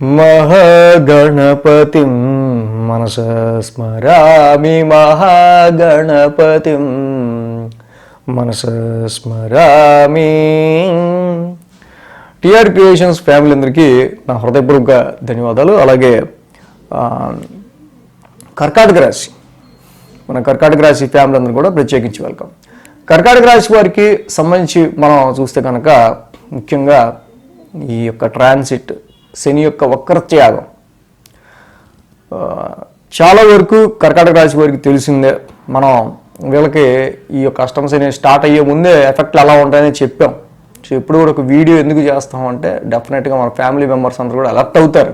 మహాగణపతిం మనస స్మరామి మహాగణపతిం మనస స్మరామి. టిఆర్ క్రియేషన్స్ ఫ్యామిలీ అందరికీ నా హృదయపూర్వక ధన్యవాదాలు. అలాగే కర్కాటక రాశి మన కర్కాటక రాశి ఫ్యామిలీ అందరూ కూడా ప్రత్యేకించి వెల్కమ్. కర్కాటక రాశి వారికి సంబంధించి మనం చూస్తే కనుక ముఖ్యంగా ఈ యొక్క ట్రాన్సిట్ శని యొక్క వక్రత్యాగం. చాలా వరకు కర్కాటక రాశి వారికి తెలిసిందే మనం వీళ్ళకి ఈ యొక్క అష్టమ శని స్టార్ట్ అయ్యే ముందే ఎఫెక్ట్లు ఎలా ఉంటాయని చెప్పాం. సో ఎప్పుడు కూడా ఒక వీడియో ఎందుకు చేస్తామంటే డెఫినెట్గా మన ఫ్యామిలీ మెంబర్స్ అందరూ కూడా అలర్ట్ అవుతారు.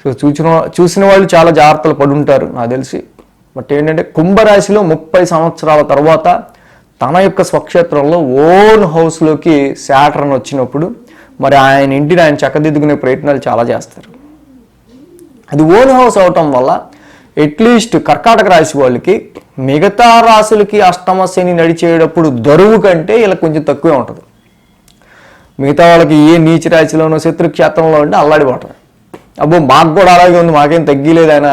సో చూసిన చూసిన వాళ్ళు చాలా జాగ్రత్తలు పడి ఉంటారు నాకు తెలిసి. బట్ ఏంటంటే కుంభరాశిలో ముప్పై సంవత్సరాల తర్వాత తన యొక్క స్వక్షేత్రంలో ఓన్ హౌస్లోకి శాటర్న్ వచ్చినప్పుడు మరి ఆయన ఇంటిని ఆయన చక్కదిద్దుకునే ప్రయత్నాలు చాలా చేస్తారు. అది ఓన్ హౌస్ అవటం వల్ల అట్లీస్ట్ కర్కాటక రాశి వాళ్ళకి మిగతా రాశులకి అష్టమ శని నడిచేటప్పుడు దరువు కంటే ఇలా కొంచెం తక్కువే ఉంటుంది. మిగతా వాళ్ళకి ఏ నీచ రాశిలోనో శత్రుక్షేత్రంలో ఉంటే అల్లాడిపోవటం అబ్బో మాకు కూడా అలాగే ఉంది మాకేం తగ్గిలేదైనా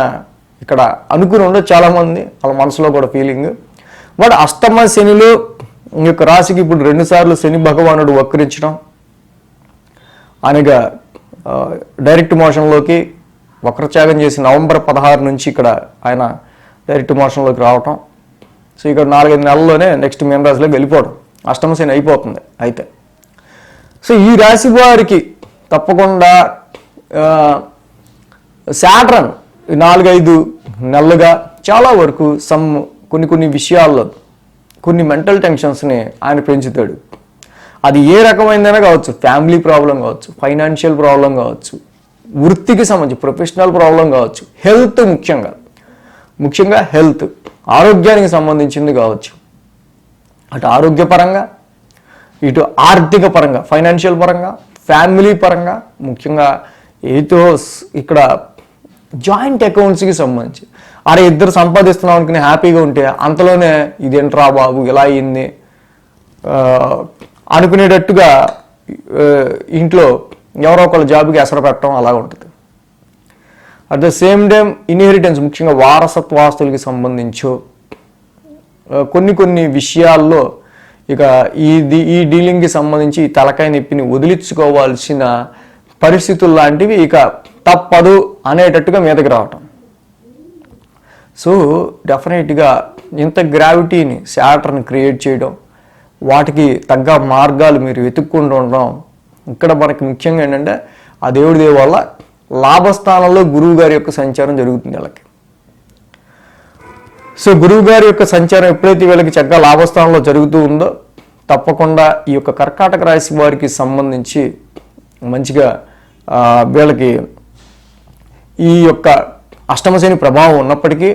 ఇక్కడ అనుకుని ఉండదు చాలామంది వాళ్ళ మనసులో కూడా ఫీలింగ్ బట్ అష్టమ శనిలో ఈ యొక్క రాశికి ఇప్పుడు రెండుసార్లు శని భగవానుడు వక్రించడం అనగా డైరెక్ట్ మోషన్లోకి వక్రత్యాగం చేసి నవంబర్ పదహారు నుంచి ఇక్కడ ఆయన డైరెక్ట్ మోషన్లోకి రావటం. సో ఇక్కడ నాలుగైదు నెలల్లోనే నెక్స్ట్ మీన రాశిలోకి వెళ్ళిపోవడం. అష్టమ అయిపోతుంది అయితే. సో ఈ రాశి వారికి తప్పకుండా శాటరన్ నాలుగైదు నెలలుగా చాలా వరకు సమ్ కొన్ని కొన్ని విషయాల్లో కొన్ని మెంటల్ టెన్షన్స్ని ఆయన పెంచుతాడు. అది ఏ రకమైందైనా కావచ్చు. ఫ్యామిలీ ప్రాబ్లం కావచ్చు ఫైనాన్షియల్ ప్రాబ్లం కావచ్చు వృత్తికి సంబంధించి ప్రొఫెషనల్ ప్రాబ్లం కావచ్చు. హెల్త్ ముఖ్యంగా. ముఖ్యంగా హెల్త్. ఆరోగ్యానికి సంబంధించింది కావచ్చు. అటు ఆరోగ్యపరంగా ఇటు ఆర్థిక పరంగా ఫైనాన్షియల్ పరంగా ఫ్యామిలీ పరంగా ముఖ్యంగా ఏదో ఇక్కడ జాయింట్ అకౌంట్స్కి సంబంధించి. అరే ఇద్దరు సంపాదిస్తున్నాం అనుకుని హ్యాపీగా ఉంటే అంతలోనే ఇదేంట్రా బాబు ఇలా అయింది. అనుకునేటట్టుగా ఇంట్లో ఎవరో ఒకళ్ళ జాబ్కి ఎసరు పెట్టడం అలా ఉంటుంది. At the same time inheritance ముఖ్యంగా వారసత్వాస్తులకి సంబంధించు సంబంధించో కొన్ని కొన్ని విషయాల్లో ఇక ఈ ఈ డీలింగ్కి సంబంధించి తలకాయ నొప్పిని వదిలించుకోవాల్సిన పరిస్థితులు లాంటివి ఇక తప్పదు అనేటట్టుగా మీదకి రావటం. సో డెఫినెట్గా ఇంత గ్రావిటీని శాటర్ని క్రియేట్ చేయడం వాటికి తగ్గ మార్గాలు మీరు వెతుక్కుంటూ ఉండడం. ఇక్కడ మనకి ముఖ్యంగా ఏంటంటే ఆ దేవుడి దేవు వల్ల లాభస్థానంలో గురువు గారి యొక్క సంచారం జరుగుతుంది వాళ్ళకి. సో గురువు గారి యొక్క సంచారం ఎప్పుడైతే వీళ్ళకి చక్కగా లాభస్థానంలో జరుగుతూ ఉందో తప్పకుండా ఈ యొక్క కర్కాటక రాశి వారికి సంబంధించి మంచిగా వీళ్ళకి ఈ యొక్క అష్టమశని ప్రభావం ఉన్నప్పటికీ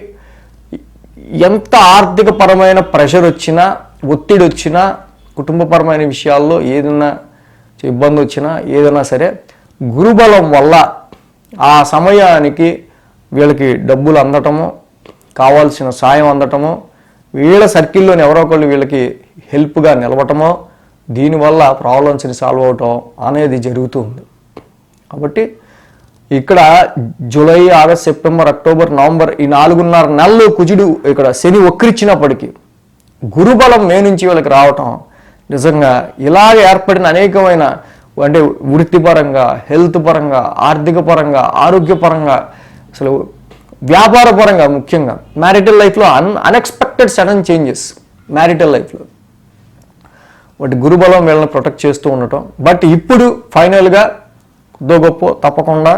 ఎంత ఆర్థిక పరమైన ప్రెషర్ వచ్చినా ఒత్తిడి వచ్చినా కుటుంబపరమైన విషయాల్లో ఏదైనా ఇబ్బంది వచ్చినా ఏదైనా సరే గురుబలం వల్ల ఆ సమయానికి వీళ్ళకి డబ్బులు అందటము కావాల్సిన సాయం అందటము వీళ్ళ సర్కిల్లోని ఎవరో ఒకళ్ళు వీళ్ళకి హెల్ప్గా నిలవటమో దీనివల్ల ప్రాబ్లమ్స్ని సాల్వ్ అవటం అనేది జరుగుతూ ఉంది. కాబట్టి ఇక్కడ July August September October November ఈ నాలుగున్నర నెలలు కుజుడు ఇక్కడ శని ఒక్కరిచ్చినప్పటికీ గురుబలం మే నుంచి వీళ్ళకి రావటం నిజంగా ఇలాగ ఏర్పడిన అనేకమైన అంటే వృత్తిపరంగా హెల్త్ పరంగా ఆర్థిక పరంగా ఆరోగ్యపరంగా అసలు వ్యాపార పరంగా ముఖ్యంగా మ్యారిటల్ లైఫ్లో అన్ అన్ఎక్స్పెక్టెడ్ సడన్ చేంజెస్ మ్యారిటల్ లైఫ్లో వాటి గురుబలం వీళ్ళని ప్రొటెక్ట్ చేస్తూ ఉండటం. బట్ ఇప్పుడు ఫైనల్గా కొద్దో గొప్ప తప్పకుండా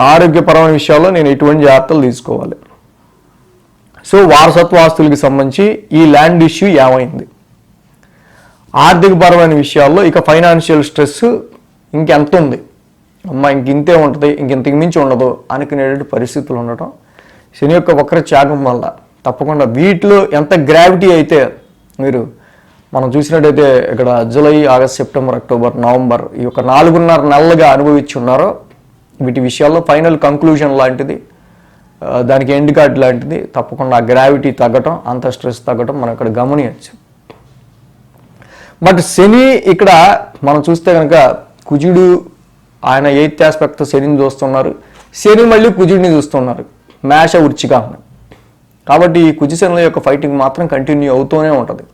ఆరోగ్యపరమైన విషయాల్లో నేను ఎటువంటి జాగ్రత్తలు తీసుకోవాలి. సో వారసత్వ ఆస్తులకి సంబంధించి ఈ ల్యాండ్ ఇష్యూ ఏమైంది? ఆర్థికపరమైన విషయాల్లో ఇక ఫైనాన్షియల్ స్ట్రెస్ ఇంకెంత ఉంది అమ్మ ఇంకింతే ఉంటుంది ఇంకింతకు మించి ఉండదు అనుకునేటువంటి పరిస్థితులు ఉండటం. శని యొక్క వక్ర త్యాగం వల్ల తప్పకుండా వీటిలో ఎంత గ్రావిటీ అయితే మీరు మనం చూసినట్టయితే ఇక్కడ July August September October November ఈ యొక్క నాలుగున్నర నెలలుగా అనుభవించి ఉన్నారో వీటి విషయాల్లో ఫైనల్ కంక్లూజన్ లాంటిది. దానికి ఎండ్ కార్డ్ లాంటిది. తప్పకుండా గ్రావిటీ తగ్గటం అంత స్ట్రెస్ తగ్గటం మనం ఇక్కడ గమనించచ్చు బట్ శని ఇక్కడ మనం చూస్తే కనుక కుజుడు ఆయన ఎయిత్ ఆస్పెక్ట్ శనిని చూస్తున్నారు. శని మళ్ళీ కుజుడిని చూస్తున్నారు. మేష ఉర్చిగా అని. కాబట్టి ఈ కుజశనుల యొక్క ఫైటింగ్ మాత్రం కంటిన్యూ అవుతూనే ఉంటుంది.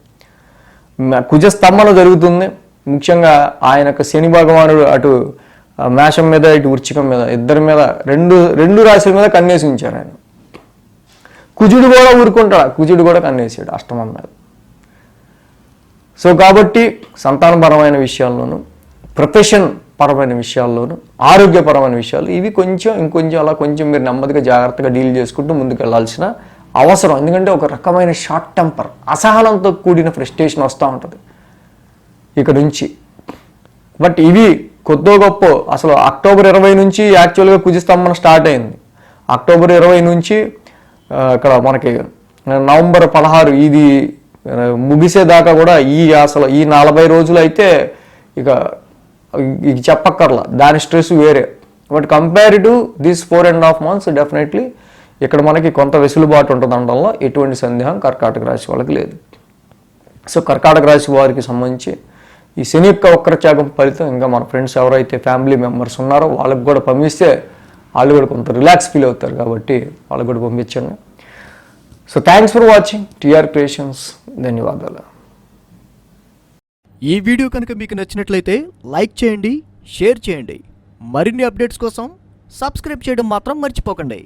కుజ స్తంభన జరుగుతుంది. ముఖ్యంగా ఆయన యొక్క శని భగవానుడు అటు మేషం మీద ఇటు వృచ్చికం మీద ఇద్దరి మీద రెండు రెండు రాశుల మీద కన్నేసి ఉంచారు ఆయన. కుజుడు కూడా ఊరుకుంటాడు కుజుడు కూడా కన్నేసాడు అష్టమం మీద. సో కాబట్టి సంతానపరమైన విషయాల్లోనూ ప్రొఫెషన్ పరమైన విషయాల్లోనూ ఆరోగ్యపరమైన విషయాలు ఇవి కొంచెం ఇంకొంచెం అలా కొంచెం మీరు నెమ్మదిగా జాగ్రత్తగా డీల్ చేసుకుంటూ ముందుకు వెళ్ళాల్సిన అవసరం. ఎందుకంటే ఒక రకమైన షార్ట్ టెంపర్ అసహనంతో కూడిన ఫ్రస్ట్రేషన్ వస్తూ ఉంటుంది ఇక నుంచి. బట్ ఇవి కొద్దో గొప్ప. అసలు అక్టోబర్ ఇరవై నుంచి యాక్చువల్గా కుజిస్తంభన స్టార్ట్ అయింది. అక్టోబర్ ఇరవై నుంచి ఇక్కడ మనకి నవంబర్ పదహారు ఇది ముగిసేదాకా కూడా ఈ అసలు ఈ నలభై రోజులు అయితే ఇక ఇది చెప్పక్కర్లా. దాని స్ట్రెస్ వేరే. But compare to this four and half months definitely ఇక్కడ మనకి కొంత వెసులుబాటు ఉంటుంది అనడంలో ఎటువంటి సందేహం కర్కాటక రాశి వాళ్ళకి లేదు. సో కర్కాటక రాశి వారికి సంబంధించి ఈ శని యొక్క వక్రత్యాగం ఫలితం ఇంకా మన ఫ్రెండ్స్ ఎవరైతే ఫ్యామిలీ మెంబర్స్ ఉన్నారో వాళ్ళకి కూడా పంపిస్తే వాళ్ళు కూడా కొంత రిలాక్స్ ఫీల్ అవుతారు కాబట్టి వాళ్ళకి కూడా పంపించండి. So thanks for watching TR creations ధన్యవాదాలు. ఈ వీడియో కనుక మీకు నచ్చినట్లయితే లైక్ చేయండి షేర్ చేయండి. మరిన్ని అప్డేట్స్ కోసం సబ్స్క్రైబ్ చేయడం మాత్రం మర్చిపోకండి.